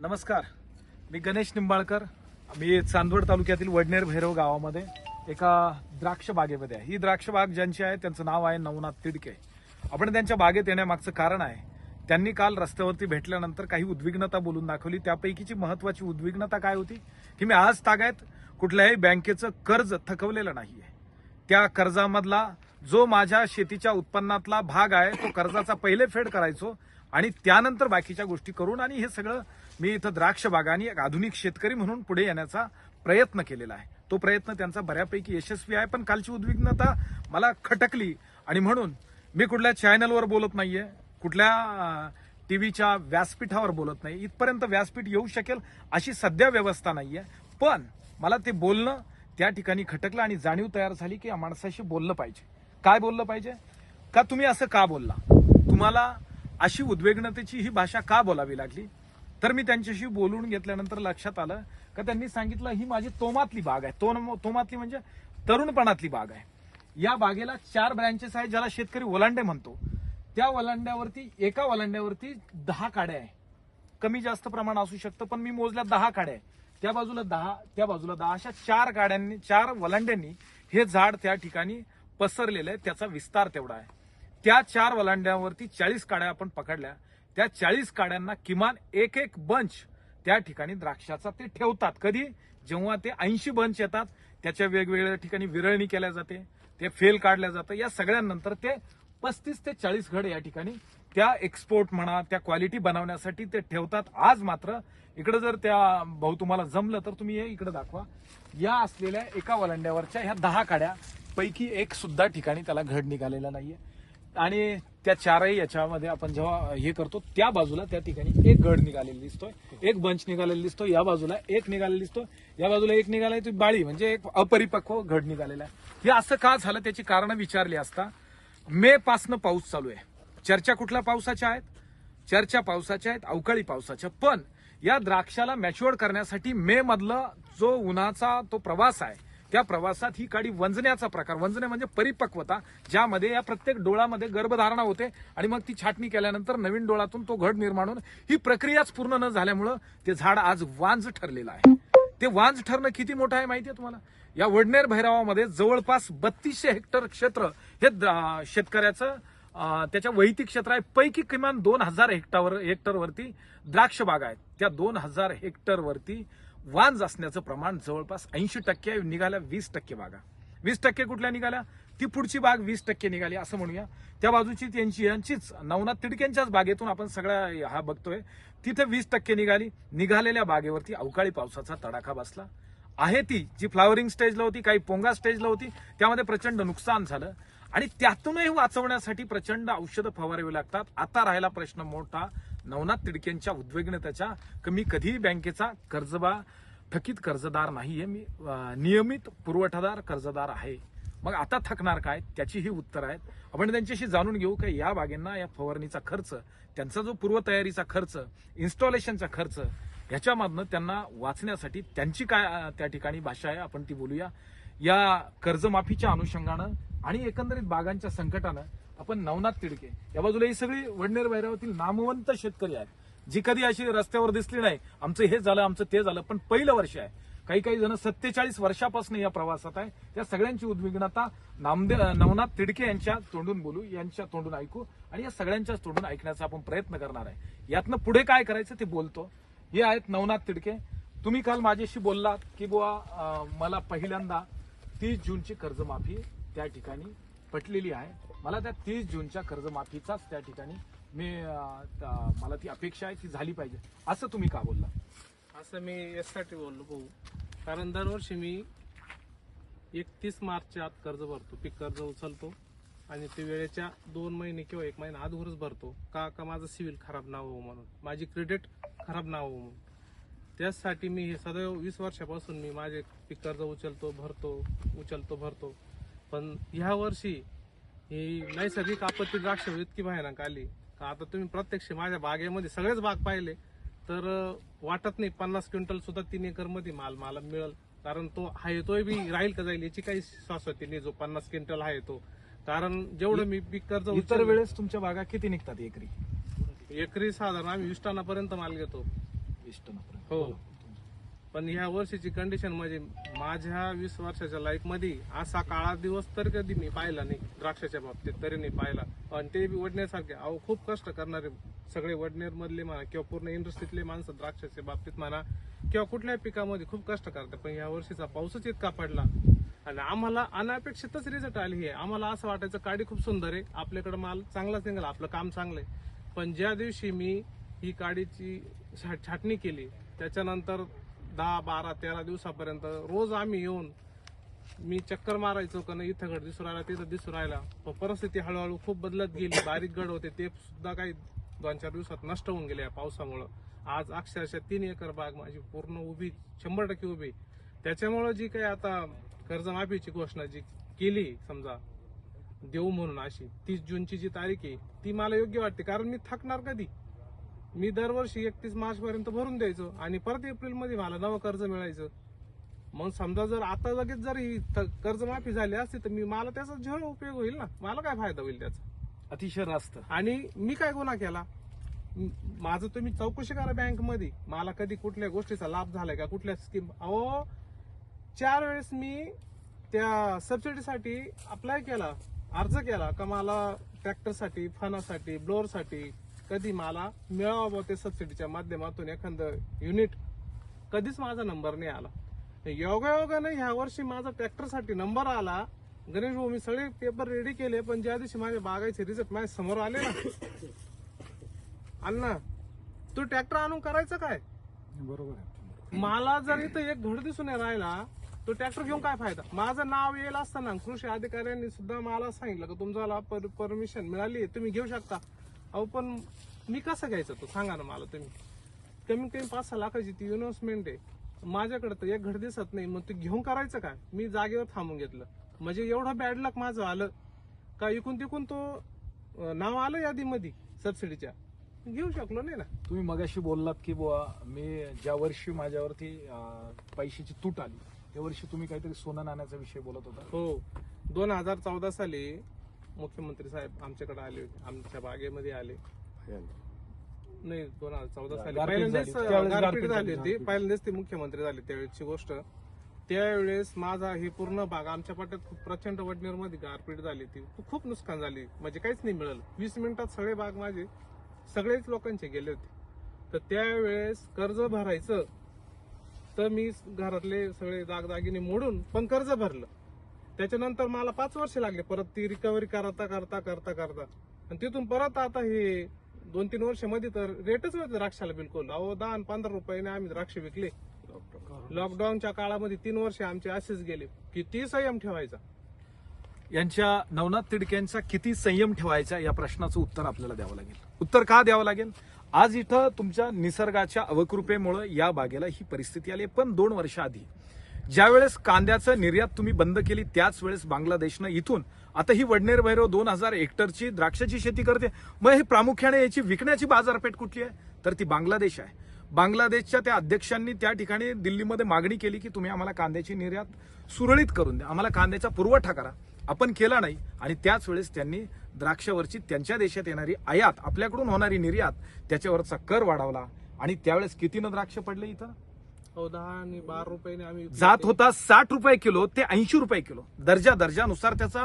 नमस्कार. मी गणेश निंबाळकर. मी चांदवड तालुक्यातील वडनेर भैरव गावामध्ये एका द्राक्ष बागेमध्ये आहे. ही द्राक्ष बाग ज्यांची आहे त्यांचं नाव आहे नवनाथ तिडके. आपण त्यांच्या बागेत येण्यामागचं कारण आहे त्यांनी काल रस्त्यावरती भेटल्यानंतर काही उद्विग्नता बोलून दाखवली. त्यापैकीची महत्वाची उद्विग्नता काय होती? की मी आज तागायत कुठल्याही बँकेचं कर्ज थकवलेलं नाहीये. त्या कर्जामधला जो माझ्या शेतीच्या उत्पन्नातला भाग आहे तो कर्जाचा पहिले फेड करायचो आणि त्यानंतर बाकीच्या गोष्टी करून आणि हे सगळं मी इथं द्राक्ष बागानी एक आधुनिक शेतकरी म्हणून पुढे येण्याचा प्रयत्न केलेला आहे. तो प्रयत्न त्यांचा बऱ्यापैकी यशस्वी आहे पण कालची उद्विग्नता मला खटकली आणि म्हणून मी कुठल्या चॅनलवर बोलत नाहीये कुठल्या टीव्हीच्या व्यासपीठावर बोलत नाही. इथपर्यंत व्यासपीठ येऊ शकेल अशी सध्या व्यवस्था नाहीये. पण मला ते बोलणं त्या ठिकाणी खटकलं आणि जाणीव तयार झाली की या माणसाशी बोललं पाहिजे. काय बोललं पाहिजे? का तुम्ही असं का बोलला? तुम्हाला अशी उद्वेगनतेची ही भाषा का बोलावी लागली? तर मी त्यांच्याशी बोलून घेतल्यानंतर लक्षात आलं का त्यांनी सांगितलं ही माझी तोमातली बाग आहे. तोन तोमातली म्हणजे तरुणपणातली बाग आहे. या बागेला चार ब्रँचेस आहे ज्याला शेतकरी ओलांडे म्हणतो. त्या ओलांड्यावरती एका ओलांड्यावरती दहा काड्या आहे. कमी जास्त प्रमाण असू शकतं पण मी मोजल्या दहा काड्या आहे त्या बाजूला दहा त्या बाजूला दहा. अशा चार गाड्यांनी चार वलांड्यांनी हे झाड त्या ठिकाणी पसरलेलं आहे. त्याचा विस्तार तेवढा आहे. त्या चार वलांड्यांवरती चाळीस काड्या आपण पकडल्या. त्या चाळीस काड्यांना किमान एक एक बंच त्या ठिकाणी द्राक्षाचा ते ठेवतात. कधी? जेव्हा ते ऐंशी बंच येतात त्याच्या वेगवेगळ्या ठिकाणी विरळणी केल्या जाते ते फेल काढल्या जातं. या सगळ्यांनंतर ते पस्तीस ते चाळीस घड या ठिकाणी त्या एक्सपोर्ट म्हणा त्या क्वालिटी बनवण्यासाठी ते ठेवतात. आज मात्र इकडे जर त्या भाऊ तुम्हाला जमलं तर तुम्ही हे इकडे दाखवा. या असलेल्या एका वलांड्यावरच्या ह्या दहा काड्या पैकी एक सुद्धा ठिकाणी त्याला घड निघालेला नाहीये. आणि त्या चारही याच्यामध्ये आपण जेव्हा हे करतो त्या बाजूला त्या ठिकाणी एक गड निघालेला दिसतोय एक बंच निघालेला दिसतो या बाजूला एक निघालेला दिसतो या बाजूला एक निघालाय ती बाळी म्हणजे एक अपरिपक्व घड निघालेला आहे. हे असं का झालं त्याची कारणं विचारली असता मे पासनं पाऊस चालू आहे. चर्चा कुठल्या पावसाच्या आहेत? चर्चा पावसाच्या आहेत अवकाळी पावसाच्या. पण या द्राक्षाला मॅच्युअर करण्यासाठी मे मधलं जो उन्हाचा तो प्रवास आहे त्या प्रवासात ही काडी वंजण्याचा प्रकार. वंजणे म्हणजे परिपक्वता ज्यामध्ये या प्रत्येक डोळामध्ये गर्भधारणा होते आणि मग ती छाटणी केल्यानंतर नवीन डोळातून तो घड निर्माण होऊन ही प्रक्रियाच पूर्ण न झाल्यामुळं ते झाड आज वांज ठरलेलं आहे. ते वांज ठरणं किती मोठं आहे माहितीये तुम्हाला? या वडनेर भैरवामध्ये जवळपास बत्तीसशे हेक्टर क्षेत्र हे शेतकऱ्याचं त्याच्या वैयक्तिक क्षेत्र आहे. पैकी किमान दोन हजार हेक्टावर हेक्टरवरती द्राक्ष बाग आहेत. त्या दोन हजार हेक्टरवरती वांज असण्याचं प्रमाण जवळपास ऐंशी टक्के निघाल्या वीस टक्के बागा. वीस टक्के कुठल्या निघाल्या? ती पुढची बाग वीस टक्के निघाली असं म्हणूया. त्या बाजूची त्यांची यांचीच नवनाथ तिडकेंच्याच बागेतून आपण सगळ्या हा बघतोय. तिथे वीस टक्के निघाली. निघालेल्या बागेवरती अवकाळी पावसाचा तडाखा बसला. आहे ती जी फ्लावरिंग स्टेजला होती काही पोंगा स्टेजला होती त्यामध्ये प्रचंड नुकसान झालं. आणि त्यातूनही वाचवण्यासाठी प्रचंड औषधं फवारावी लागतात. आता राहिला प्रश्न मोठा नवनाथ तिडकेंच्या उद्विग्नतेच्या कमी कधीही बँकेचा कर्जबा थकीत कर्जदार नाहीये. मी नियमित पुरवठादार कर्जदार आहे. मग आता थकणार काय? त्याची ही उत्तर आहेत. आपण त्यांच्याशी जाणून घेऊ की या बागेंना या फवारणीचा खर्च त्यांचा जो पूर्वतयारीचा खर्च इन्स्टॉलेशनचा खर्च ह्याच्यामधनं त्यांना वाचण्यासाठी त्यांची काय त्या ठिकाणी भाषा आहे आपण ती बोलूया. या कर्जमाफीच्या अनुषंगानं आणि एकंदरीत बागांच्या संकटानं आपण नवनाथ तिडके. या बाजूला ही सगळी वडनेर भैरवातील नामवंत शेतकरी आहेत. जी कधी अशी रस्त्यावर दिसली नाही आमचं हे झालं आमचं ते झालं पण पहिलं वर्ष आहे. काही काही जण सत्तेचाळीस वर्षापासून या प्रवासात आहे. त्या सगळ्यांची उद्विग्नता नामदेव नवनाथ तिडके यांच्या तोंडून बोलू यांच्या तोंडून ऐकू आणि या सगळ्यांच्याच तोंडून ऐकण्याचा आपण प्रयत्न करणार आहे. यातनं पुढे काय करायचं ते बोलतो. हे आहेत नवनाथ तिडके. तुम्ही काल माझ्याशी बोललात की बुवा मला पहिल्यांदा तीस जूनची कर्जमाफी त्या ठिकाणी पटलेली आहे. मला त्या तीस जूनच्या कर्जमाफीचाच त्या ठिकाणी मी मला ती अपेक्षा आहे ती झाली पाहिजे. असं तुम्ही का बोलला? असं मी यासाठी बोललो भाऊ. कारण दरवर्षी मी एकतीस मार्चच्या आत कर्ज भरतो. पीक कर्ज उचलतो आणि ते वेळेच्या दोन महिने किंवा एक महिना आधवरच भरतो. का का माझं सिव्हिल खराब ना हो म्हणून. माझी क्रेडिट खराब ना हो म्हणून. त्याचसाठी मी हे सदैव वीस वर्षापासून मी माझे पीक कर्ज उचलतो भरतो उचलतो भरतो. पण ह्या वर्षी ही नैसर्गिक आपत्ती द्राक्ष इतकी भयानक आली. का आता तुम्ही प्रत्यक्ष माझ्या बागेमध्ये सगळेच बाग पाहिले तर वाटत नाही पन्नास क्विंटल सुद्धा तीन एकरमध्ये माल मला मिळेल. कारण तो आहे तोय बी राहील का जाईल याची काही शाश्वती नाही जो पन्नास क्विंटल आहे तो. कारण जेवढं मी पीक कर्ज इतर वेळेस तुमच्या बागा किती निघतात एकरी? एकरी साधारण आम्ही वीस टनापर्यंत माल घेतो. वीस टनापर्यंत. हो. पण ह्या वर्षीची कंडिशन म्हणजे माझ्या वीस वर्षाच्या लाईफमध्ये असा काळा दिवस तर कधी मी पाहिला नाही द्राक्षाच्या बाबतीत तरी नाही पाहिला. आणि ते बी वडण्यासारखे अहो खूप कष्ट करणारे सगळे वडनेर मधले म्हणा किंवा पूर्ण इंडस्ट्रीतले माणसं द्राक्षाच्या बाबतीत म्हणा किंवा कुठल्याही पिकामध्ये खूप कष्ट करतात. पण या वर्षीचा पाऊसच इतका पडला. आणि आम्हाला अनपेक्षितच रिझल्ट आली हे. आम्हाला असं वाटायचं काडी खूप सुंदर आहे आपल्याकडे माल चांगलाच निघाला आपलं काम चांगलं आहे. पण ज्या दिवशी मी ही काडीची छा- छाटणी केली त्याच्यानंतर दहा बारा तेरा दिवसापर्यंत रोज आम्ही येऊन मी चक्कर मारायचो का नाही इथं गड दिसू राहिला तिथं दिसू राहिला. परिस्थिती हळूहळू खूप बदलत गेली बारीक गड होते ते सुद्धा काही दोन चार दिवसात नष्ट होऊन गेले या पावसामुळं. आज अक्षरशः तीन एकर बाग माझी पूर्ण उभी शंभर टक्के उभी. त्याच्यामुळं जी काही आता कर्जमाफीची घोषणा जी केली समजा देऊ म्हणून अशी तीस जूनची जी तारीख आहे ती मला योग्य वाटते कारण मी थकणार कधी? मी दरवर्षी एकतीस मार्च पर्यंत भरून द्यायचो आणि परत एप्रिलमध्ये मला नवं कर्ज मिळायचं. मग समजा जर आता लगेच जर ही कर्जमाफी झाली असती तर मी मला त्याचा झिरो उपयोग होईल ना? मला काय फायदा होईल त्याचा? अतिशय रास्त. आणि मी काय गुन्हा केला? माझं तुम्ही चौकशी करा बँकमध्ये मला कधी कुठल्या गोष्टीचा लाभ झालाय का? कुठल्या स्कीम अहो चार वेळेस मी त्या सबसिडीसाठी अप्लाय केला अर्ज केला का मला ट्रॅक्टरसाठी फणासाठी ब्लोअरसाठी कधी मला मिळावा ते सबसिडीच्या माध्यमातून एखादं युनिट कधीच माझा नंबर नाही आला. योगायोगाने ह्या वर्षी माझा ट्रॅक्टरसाठी नंबर आला. गणेश भाऊ मी सगळे पेपर रेडी केले पण ज्या दिवशी माझ्या बागायचे रिझल्ट माझ्यासमोर आले ना. अण्णा तू ट्रॅक्टर आणून करायचं काय? बरोबर मला जर इथं एक घड दिसून राहिला तो ट्रॅक्टर घेऊन काय फायदा? माझं नाव येईल असताना कृषी अधिकाऱ्यांनी सुद्धा मला सांगितलं की तुमच्याला परमिशन मिळाली तुम्ही घेऊ शकता. अहो पण मी कसं घ्यायचं तो? सांगा ना मला तुम्ही. कमीत कमी पाच सहा लाखाची ती इन्व्हेस्टमेंट आहे. माझ्याकडे तर एक घड दिसत नाही. मग ते घेऊन करायचं काय मी जागेवर थांबून घेतलं. म्हणजे एवढं बॅड लक माझं आलं. का इकून तिकून तो नाव आलं यादीमध्ये सबसिडीच्या घेऊ शकलो नाही ना. तुम्ही मगाशी बोललात की बुवा मी ज्या वर्षी माझ्यावरती पैशाची तूट आली त्या वर्षी तुम्ही काहीतरी सोनं नाण्याचा विषय बोलत होता. हो. दोन हजार चौदा साली मुख्यमंत्री साहेब आमच्याकडे आले होते. आमच्या बागेमध्ये आले. नाही दोन हजार चौदा साली. गारपीट पहिल्यांदाच झाली. त्यावेळेस गारपीट गारपीट झाली. होती. पहिल्यांदाच ते मुख्यमंत्री झाले त्यावेळेसची गोष्ट. त्यावेळेस माझा ही पूर्ण बाग आमच्या पाट्यात खूप प्रचंड वडनेरमध्ये गारपीट झाली ती खूप नुकसान झाली. म्हणजे काहीच नाही मिळालं. वीस मिनिटात सगळे बाग माझे सगळेच लोकांचे गेले होते. तर त्यावेळेस कर्ज भरायचं तर मी घरातले सगळे दागदागिने मोडून पण कर्ज भरलं. त्याच्यानंतर मला पाच वर्ष लागले. परत ती रिकव्हरी करता करता करता करता. आणि तिथून परत आता हे दोन तीन वर्षामध्ये तर रेटच होते द्राक्षाला बिलकुल. अहो दहा आणि पंधरा रुपयाने आम्ही द्राक्ष विकले. लॉकडाऊनच्या काळामध्ये तीन वर्ष आमचे असेच गेले. किती संयम ठेवायचा? यांच्या नवनाथ तिडक्यांचा किती संयम ठेवायचा या प्रश्नाचं उत्तर आपल्याला द्यावं लागेल. उत्तर का द्यावं लागेल? आज इथं तुमच्या निसर्गाच्या अवकृपेमुळे या बागेला ही परिस्थिती आली पण दोन वर्षाआधी आधी ज्यावेळेस कांद्याचं निर्यात तुम्ही बंद केली त्याच वेळेस बांगलादेशनं इथून आता ही वडनेर भैरव दोन हजार हेक्टरची द्राक्षाची शेती करते. मग हे प्रामुख्याने याची विकण्याची बाजारपेठ कुठली आहे? तर ती बांगलादेश आहे. बांगलादेशच्या त्या अध्यक्षांनी त्या ठिकाणी दिल्लीमध्ये मागणी केली की तुम्ही आम्हाला कांद्याची निर्यात सुरळीत करून द्या. आम्हाला कांद्याचा पुरवठा करा. आपण केला नाही आणि त्याच वेळेस त्यांनी द्राक्षावरची त्यांच्या देशात येणारी आयात आपल्याकडून होणारी निर्यात त्याच्यावरचा कर वाढवला आणि त्यावेळेस कितीनं द्राक्ष पडले इथं? हो दहा आणि बारा रुपयाने आम्ही जात होता साठ रुपये किलो ते ऐंशी रुपये किलो. दर्जा दर्जानुसार त्याचा